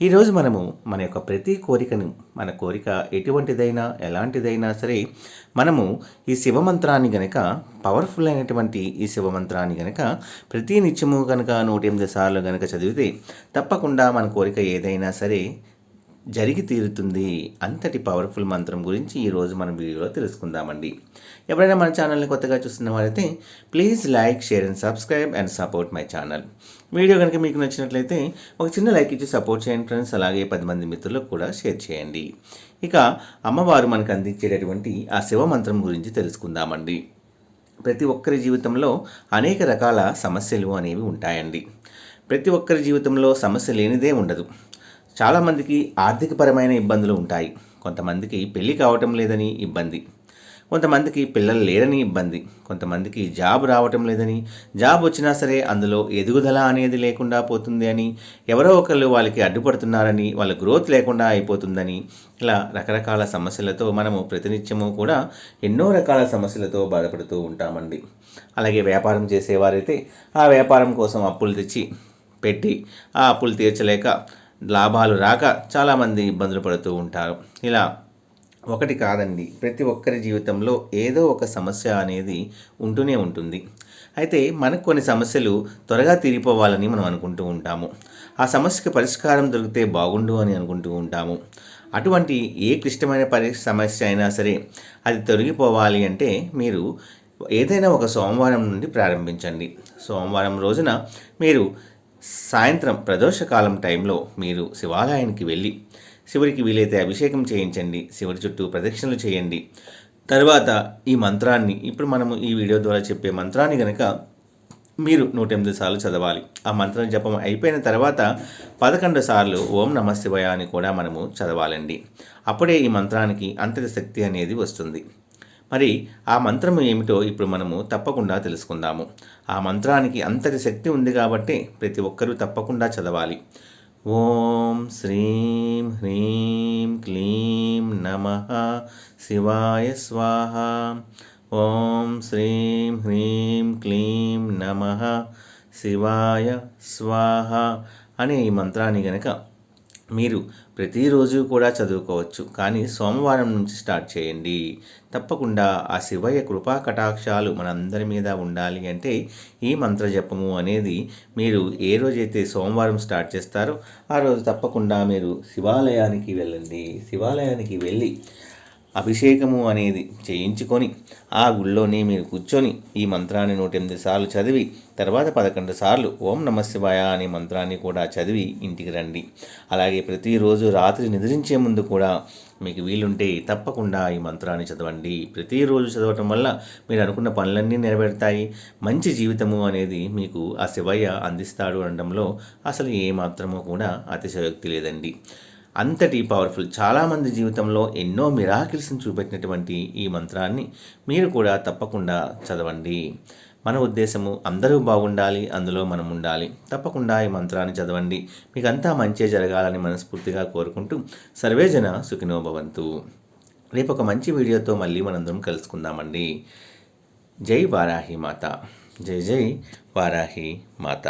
ఈరోజు మనము మన యొక్క ప్రతి కోరికను మన కోరిక ఎటువంటిదైనా ఎలాంటిదైనా సరే మనము ఈ శివమంత్రాన్ని గనక పవర్ఫుల్ అయినటువంటి ఈ శివమంత్రాన్ని గనక ప్రతి నిత్యము కనుక నూట ఎనిమిది సార్లు గనక చదివితే తప్పకుండా మన కోరిక ఏదైనా సరే జరిగి తీరుతుంది. అంతటి పవర్ఫుల్ మంత్రం గురించి ఈరోజు మనం వీడియోలో తెలుసుకుందామండి. ఎవరైనా మన ఛానల్ని కొత్తగా చూస్తున్న వారైతే please like share and subscribe and support my channel video కనుక మీకు నచ్చినట్లయితే ఒక చిన్న లైక్ ఇచ్చి సపోర్ట్ చేయండి ఫ్రెండ్స్. అలాగే పది మంది మిత్రులకు కూడా షేర్ చేయండి. ఇక అమ్మవారు మనకు అందించేటటువంటి ఆ శివ మంత్రం గురించి తెలుసుకుందామండి. ప్రతి ఒక్కరి జీవితంలో అనేక రకాల సమస్యలు అనేవి ఉంటాయండి. ప్రతి ఒక్కరి జీవితంలో సమస్య లేనిదే ఉండదు. చాలామందికి ఆర్థికపరమైన ఇబ్బందులు ఉంటాయి. కొంతమందికి పెళ్ళి కావటం లేదని ఇబ్బంది. కొంతమందికి పిల్లలు లేరని ఇబ్బంది కొంతమందికి జాబ్ రావటం లేదని జాబ్ వచ్చినా సరే అందులో ఎదుగుదల అనేది లేకుండా పోతుంది అని ఎవరో ఒకళ్ళు వాళ్ళకి అడ్డుపడుతున్నారని వాళ్ళ గ్రోత్ లేకుండా అయిపోతుందని ఇలా రకరకాల సమస్యలతో మనము ప్రతినిత్యము కూడా ఎన్నో రకాల సమస్యలతో బాధపడుతూ ఉంటామండి. అలాగే వ్యాపారం చేసేవారైతే ఆ వ్యాపారం కోసం అప్పులు తెచ్చి పెట్టి ఆ అప్పులు తీర్చలేక లాభాలు రాక చాలామంది ఇబ్బందులు పడుతూ ఉంటారు. ఇలా ఒకటి కాదండి. ప్రతి ఒక్కరి జీవితంలో ఏదో ఒక సమస్య అనేది ఉంటూనే ఉంటుంది. అయితే మనకు కొన్ని సమస్యలు త్వరగా తీరిపోవాలని మనం అనుకుంటూ ఉంటాము. ఆ సమస్యకి పరిష్కారం దొరికితే బాగుండు అని అనుకుంటూ ఉంటాము. అటువంటి ఏ క్లిష్టమైన పరి సమస్య అయినా సరే అది తొలగిపోవాలి అంటే మీరు ఏదైనా ఒక సోమవారం నుండి ప్రారంభించండి. సోమవారం రోజున మీరు సాయంత్రం ప్రదోషకాలం టైంలో మీరు శివాలయానికి వెళ్ళి శివుడికి వీలైతే అభిషేకం చేయించండి శివుడి చుట్టూ ప్రదక్షిణలు చేయండి. తర్వాత ఈ మంత్రాన్ని ఇప్పుడు మనము ఈ వీడియో ద్వారా చెప్పే మంత్రాన్ని కనుక మీరు నూట ఎనిమిది సార్లు చదవాలి. ఆ మంత్రం జపం అయిపోయిన తర్వాత పదకొండు సార్లు ఓం నమ శివయ అని కూడా మనము చదవాలండి. అప్పుడే ఈ మంత్రానికి అంతటి శక్తి అనేది వస్తుంది. మరి ఆ మంత్రం ఏమిటో ఇప్పుడు మనము తప్పకుండా తెలుసుకుందాము. ఆ మంత్రానికి అంతటి శక్తి ఉంది కాబట్టి ప్రతి ఒక్కరూ తప్పకుండా చదవాలి. ఓం శ్రీ హ్రీం క్లీం నమ శివాయ స్వాహ ఓం శ్రీం హ్రీం క్లీం నమ శివాయ స్వాహ అనే ఈ మంత్రాన్ని గనక మీరు ప్రతిరోజు కూడా చదువుకోవచ్చు కానీ సోమవారం నుంచి స్టార్ట్ చేయండి. తప్పకుండా ఆ శివయ్య కృపా కటాక్షాలు మనందరి మీద ఉండాలి అంటే ఈ మంత్ర జపము అనేది మీరు ఏ రోజైతే సోమవారం స్టార్ట్ చేస్తారో ఆ రోజు తప్పకుండా మీరు శివాలయానికి వెళ్ళండి. శివాలయానికి వెళ్ళి అభిషేకము అనేది చేయించుకొని ఆ గుళ్ళోనే మీరు కూర్చొని ఈ మంత్రాన్ని నూట ఎనిమిది సార్లు చదివి తర్వాత పదకొండు సార్లు ఓం నమశివాయ అనే మంత్రాన్ని కూడా చదివి ఇంటికి రండి. అలాగే ప్రతిరోజు రాత్రి నిద్రించే ముందు కూడా మీకు వీలుంటే తప్పకుండా ఈ మంత్రాన్ని చదవండి. ప్రతిరోజు చదవటం వల్ల మీరు అనుకున్న పనులన్నీ నెరవేరుతాయి. మంచి జీవితము అనేది మీకు ఆ శివయ్య అందిస్తాడు అనడంలో అసలు ఏమాత్రమూ కూడా అతిశయోక్తి లేదండి. అంతటి పవర్ఫుల్ చాలామంది జీవితంలో ఎన్నో మిరాకిల్స్ని చూపెట్టినటువంటి ఈ మంత్రాన్ని మీరు కూడా తప్పకుండా చదవండి. మన ఉద్దేశము అందరూ బాగుండాలి అందులో మనం ఉండాలి. తప్పకుండా ఈ మంత్రాన్ని చదవండి. మీకు అంతా మంచి జరగాలని మనస్ఫూర్తిగా కోరుకుంటూ సర్వేజన సుఖినోభవంతు రేపు ఒక మంచి వీడియోతో మళ్ళీ మనందరం కలుసుకుందామండి. జై వారాహి మాత. జై జై వారాహి మాత.